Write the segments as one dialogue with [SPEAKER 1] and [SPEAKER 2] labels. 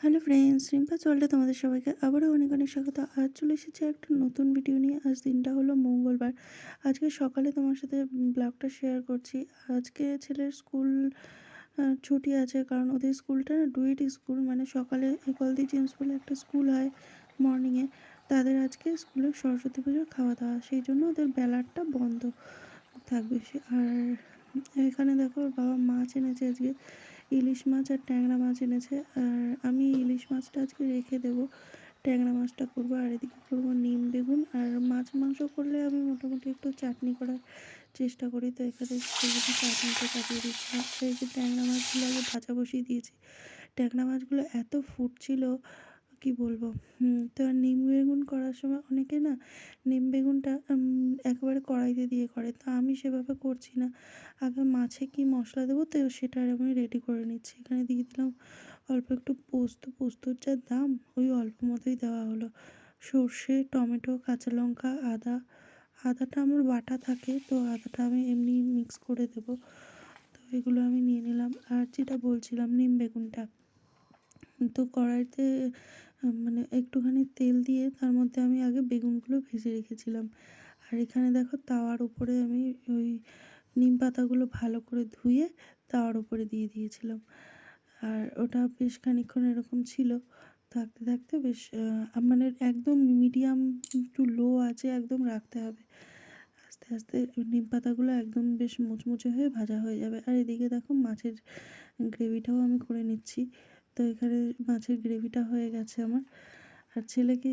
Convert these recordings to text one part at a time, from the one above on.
[SPEAKER 1] Hello friends, Rimpa চললে তোমাদের সবাইকে আবারও অনেক অনেক স্বাগত। আজ চলে এসেছে একটা নতুন ভিডিও নিয়ে। আজ দিনটা হলো মঙ্গলবার। আজকে সকালে তোমার সাথে ব্লগটা শেয়ার করছি। আজকে ছেলের স্কুল ছুটি আছে কারণ ওদের স্কুলটা না ডুয়েট স্কুল মানে সকালে একলদি জেমস বলে একটা স্কুল হয় মর্নিংয়ে তাদের আজকে স্কুলে সরস্বতী পুজোর খাওয়া দাওয়া। সেই জন্য ওদের বেলারটা বন্ধ থাকবে। আর এখানে দেখো বাবা মাছ এনেছে আজকে। ইলিশ মাছ আর ট্যাংরা মাছ এনেছে। আর আমি ইলিশ মাছটা আজকে রেখে দেবো। ট্যাংরা মাছটা করব আর এদিকে করব নিম, বেগুন। আর মাছ মাংস করলে আমি মোটামুটি একটু চাটনি করার চেষ্টা করি। তো এখানে সেগুলো চাটনিটা চাপিয়ে দিচ্ছি। এই যে ট্যাংরা মাছগুলো আগে ভাজা বসিয়ে দিয়েছি। ট্যাংরা মাছগুলো এত ফুটছিল কি বলব? তো নিম বেগুন করার সময় অনেকে না নিম বেগুনটা একবারে কড়াইতে দিয়ে করে। তো আমি সেভাবে করছি না। আগে মাছে কি মশলা দেবো তো সেটা আমি রেডি করে নিচ্ছি। এখানে দিয়ে দিলাম অল্প একটু পোস্ত। পোস্তর যা দাম, ওই অল্প মতোই দেওয়া হলো। সর্ষে, টমেটো, কাঁচা লঙ্কা, আদা। আদাটা আমার বাটা থাকে, তো আদাটা আমি এমনি মিক্স করে দেবো। তো এগুলো আমি নিয়ে নিলাম। আর যেটা বলছিলাম নিম বেগুনটা তো কড়াইতে মানে একটুখানি তেল দিয়ে তার মধ্যে আমি আগে বেগুনগুলো ভেজে রেখেছিলাম। আর এখানে দেখো তাওয়ার উপরে আমি ওই নিম পাতাগুলো ভালো করে ধুয়ে তাওয়ার উপরে দিয়ে দিয়েছিলাম। আর ওটা বেশ খানিক্ষণ এরকম ছিল। থাকতে থাকতে বেশ মানে একদম মিডিয়াম একটু লো আছে একদম রাখতে হবে। আস্তে আস্তে নিম পাতাগুলো একদম বেশ মুচমুচে হয়ে ভাজা হয়ে যাবে। আর এদিকে দেখো মাছের গ্রেভিটাও আমি করে নিচ্ছি। তো এখানে মাছের গ্রেভিটা হয়ে গেছে আমার। আর ছেলেকে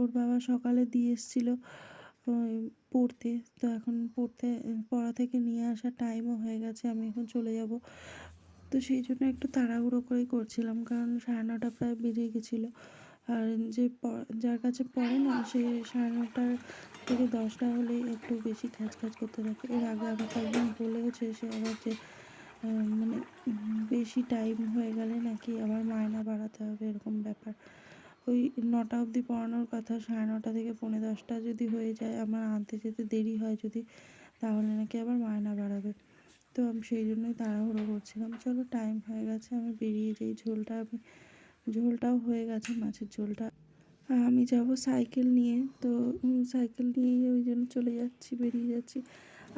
[SPEAKER 1] ওর বাবা সকালে দিয়ে এসেছিল পড়তে। তো এখন পড়তে, পড়া থেকে নিয়ে আসা টাইমও হয়ে গেছে, আমি এখন চলে যাব। তো সেই জন্য একটু তাড়াহুড়ো করেই করছিলাম, কারণ সাড়ে নটা প্রায় বেজে গেছিল। আর যে যার কাছে পড়ে না, সে সাড়ে নটার থেকে দশটা হলেই একটু বেশি খ্যাচ খ্যাচ করতে থাকে। এর আগে আমাকে একদিন বলেওছে সে আবার যে মানে বেশি টাইম হয়ে গেলে নাকি আবার মায়না বাড়াতে হবে এরকম ব্যাপার। ওই নটা অবধি পড়ানোর কথা, সাড়ে নটা থেকে পৌনে দশটা যদি হয়ে যায়, আমার আনতে যেতে দেরি হয় যদি, তাহলে নাকি আবার মায়না বাড়াবে। তো আমি সেই জন্যই তাড়াহুড়ো করছিলাম। চলো টাইম হয়ে গেছে, আমি বেরিয়ে যাই। ঝোলটা আমি, ঝোলটাও হয়ে গেছে, মাছের ঝোলটা। আমি যাব সাইকেল নিয়ে, তো সাইকেল নিয়ে ওই জন্য চলে যাচ্ছি, বেরিয়ে যাচ্ছি।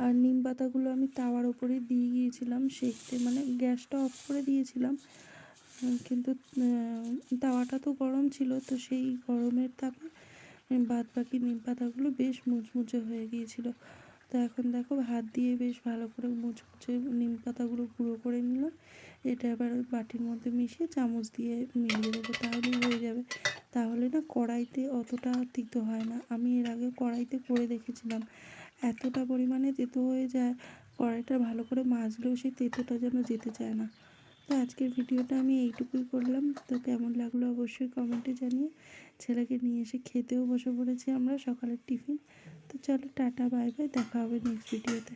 [SPEAKER 1] আর নিম পাতাগুলো আমি তাওয়ার ওপরে দিয়ে গিয়েছিলাম, সেঁকতে মানে গ্যাসটা অফ করে দিয়েছিলাম। কিন্তু তাওয়াটা তো গরম ছিল, তো সেই গরমের তাপে বাদ বাকি নিম পাতাগুলো বেশ মুচমুচে হয়ে গিয়েছিল। তো এখন দেখো হাত দিয়ে বেশ ভালো করে মুচমুচে নিম পাতাগুলো গুঁড়ো করে নিলাম। এটা এবার বাটির মধ্যে মিশিয়ে চামচ দিয়ে মিলিয়ে দেবো তাহলেই হয়ে যাবে। তাহলে না কড়াইতে অতটা তিতো হয় না। আমি এর আগে কড়াইতে করে দেখেছিলাম। এতটা পরিমাণে তেতো হয়ে যায়, কড়াইটা ভালো করে মাজলেও সেই তেতোটা যেন যেতে চায় না। তো আজকের ভিডিওটা আমি এইটুকুই করলাম। তো কেমন লাগল অবশ্যই কমেন্টে জানিয়ে ছেলেকে নিয়ে এসে খেতেও বসে পড়েছি আমরা সকালের টিফিন। তো চলো টাটা, বাই বাই, দেখা হবে নেক্সট ভিডিওতে